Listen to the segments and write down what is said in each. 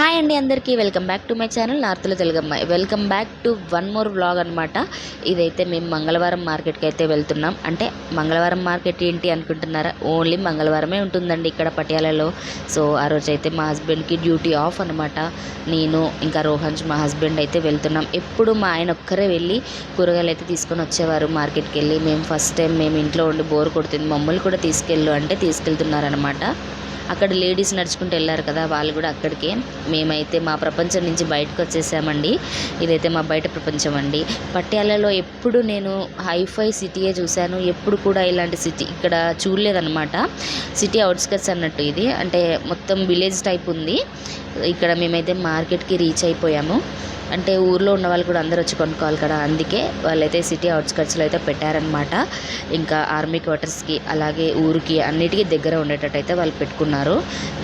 Hi అండి అందరికీ welcome back to my channel Narthula Telugamma. Welcome back to one more blog అనమాట ఇదైతే మేము మంగళవారం మార్కెట్కి అయితే వెళ్తున్నాం. అంటే మంగళవారం మార్కెట్ ఏంటి అనుకుంటున్నారా? ఓన్లీ మంగళవారమే ఉంటుందండి ఇక్కడ పటియాలలో. సో ఆ రోజు అయితే మా హస్బెండ్కి డ్యూటీ ఆఫ్ అనమాట నేను ఇంకా రోహన్స్ మా హస్బెండ్ అయితే వెళ్తున్నాం. ఎప్పుడు మా ఆయన ఒక్కరే వెళ్ళి కూరగాయలు అయితే తీసుకొని వచ్చేవారు మార్కెట్కి వెళ్ళి. మేము ఫస్ట్ టైం మేము ఇంట్లో ఉండి బోర్ కొడుతుంది. మమ్మల్ని కూడా తీసుకెళ్ళు అంటే తీసుకెళ్తున్నారనమాట అక్కడ లేడీస్ నడుచుకుంటూ వెళ్ళారు కదా వాళ్ళు కూడా అక్కడికే. మేమైతే మా ప్రపంచం నుంచి బయటకు వచ్చేసామండి. ఇదైతే మా బయట ప్రపంచం అండి. పట్యాలలో ఎప్పుడు నేను హైఫై సిటీయే చూశాను. ఎప్పుడు కూడా ఇలాంటి సిటీ ఇక్కడ చూడలేదన్నమాట. సిటీ అవుట్స్కట్స్ అన్నట్టు ఇది. అంటే మొత్తం విలేజ్ టైప్ ఉంది. ఇక్కడ మేమైతే మార్కెట్కి రీచ్ అయిపోయాము. అంటే ఊర్లో ఉన్న వాళ్ళు కూడా అందరూ వచ్చి కొనుక్కోవాలి కదా అందుకే వాళ్ళైతే సిటీ అవుట్స్కట్స్లో అయితే పెట్టారనమాట ఇంకా ఆర్మీ క్వార్టర్స్కి అలాగే ఊరికి అన్నిటికీ దగ్గర ఉండేటట్టు అయితే వాళ్ళు పెట్టుకున్నారు.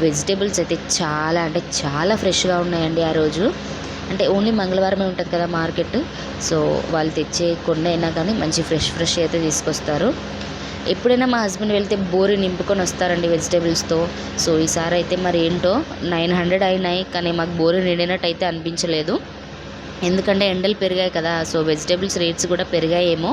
వెజిటేబుల్స్ అయితే చాలా అంటే చాలా ఫ్రెష్గా ఉన్నాయండి ఆ రోజు. అంటే ఓన్లీ మంగళవారమే ఉంటుంది కదా మార్కెట్. సో వాళ్ళు తెచ్చే కొండ అయినా కానీ మంచి ఫ్రెష్ ఫ్రెష్ అయితే తీసుకొస్తారు. ఎప్పుడైనా మా హస్బెండ్ వెళ్తే బోరి నింపుకొని వస్తారండి వెజిటేబుల్స్తో సో ఈసారి అయితే మరి ఏంటో నైన్ హండ్రెడ్ అయినాయి కానీ మాకు బోరి నిండినట్టు అయితే అనిపించలేదు. ఎందుకంటే ఎండలు పెరిగాయి కదా సో వెజిటేబుల్స్ రేట్స్ కూడా పెరిగాయేమో.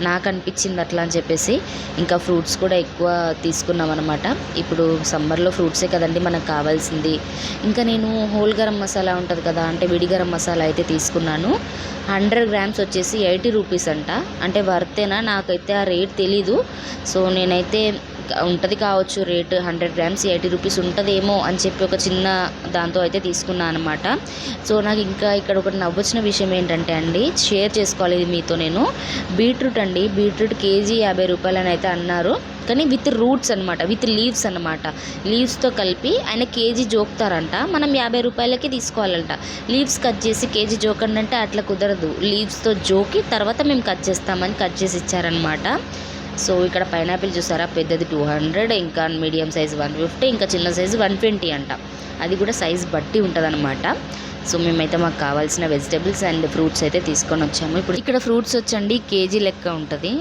నాకు అనిపించింది అట్లా అని చెప్పేసి. ఇంకా ఫ్రూట్స్ కూడా ఎక్కువ తీసుకున్నాం అనమాట ఇప్పుడు సమ్మర్లో ఫ్రూట్సే కదండి మనకు కావాల్సింది. ఇంకా నేను హోల్ గరం మసాలా ఉంటుంది కదా అంటే విడి గరం మసాలా అయితే తీసుకున్నాను. హండ్రెడ్ గ్రామ్స్ వచ్చేసి ఎయిటీ రూపీస్ అంట. అంటే వర్తేనా? నాకైతే ఆ రేట్ తెలీదు. సో నేనైతే ఉంటుంది కావచ్చు rate hundred grams eighty rupees ఉంటుందేమో అని చెప్పి ఒక చిన్న దాంతో అయితే తీసుకున్నాను అనమాట సో నాకు ఇంకా ఇక్కడ ఒకటి నవ్వొచ్చిన విషయం ఏంటంటే అండి షేర్ చేసుకోవాలి ఇది మీతో నేను. బీట్రూట్ అండి బీట్రూట్ కేజీ యాభై రూపాయలు అని అయితే అన్నారు. కానీ విత్ రూట్స్ అనమాట విత్ లీవ్స్ అనమాట లీవ్స్తో కలిపి ఆయన కేజీ జోకుతారంట మనం యాభై రూపాయలకి తీసుకోవాలంట. లీవ్స్ కట్ చేసి కేజీ జోకండి అంటే అట్లా కుదరదు. లీవ్స్తో జోకి తర్వాత మేము కట్ చేస్తామని కట్ చేసి ఇచ్చారనమాట సో ఇక్కడ పైనాపిల్ చూసారా? పెద్దది టూ హండ్రెడ్ ఇంకా మీడియం సైజ్ వన్ ఫిఫ్టీ ఇంకా చిన్న సైజు వన్ ట్వంటీ అంట. అది కూడా సైజ్ బట్టి ఉంటుందన్నమాట. సో మేమైతే మాకు కావాల్సిన వెజిటేబుల్స్ అండ్ ఫ్రూట్స్ అయితే తీసుకొని వచ్చాము. ఇప్పుడు ఇక్కడ ఫ్రూట్స్ వచ్చండి కేజీ లెక్క ఉంటుంది.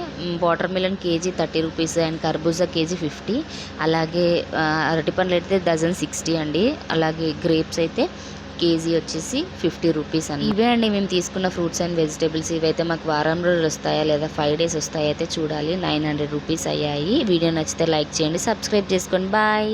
Watermelon KG thirty rupees and కర్బూజా కేజీ ఫిఫ్టీ. అలాగే అరటి పండ్లు అయితే డజన్ సిక్స్టీ అండి. అలాగే గ్రేప్స్ అయితే కేజీ వచ్చేసి ఫిఫ్టీ రూపీస్ అని. ఇవే అండి మేము తీసుకున్న ఫ్రూట్స్ అండ్ వెజిటేబుల్స్. ఇవైతే మాకు వారం రోజులు వస్తాయా లేదా ఫైవ్ డేస్ వస్తాయా అయితే చూడాలి. నైన్ హండ్రెడ్ రూపీస్ అయ్యాయి. వీడియో నచ్చితే లైక్ చేయండి సబ్స్క్రైబ్ చేసుకోండి. బాయ్.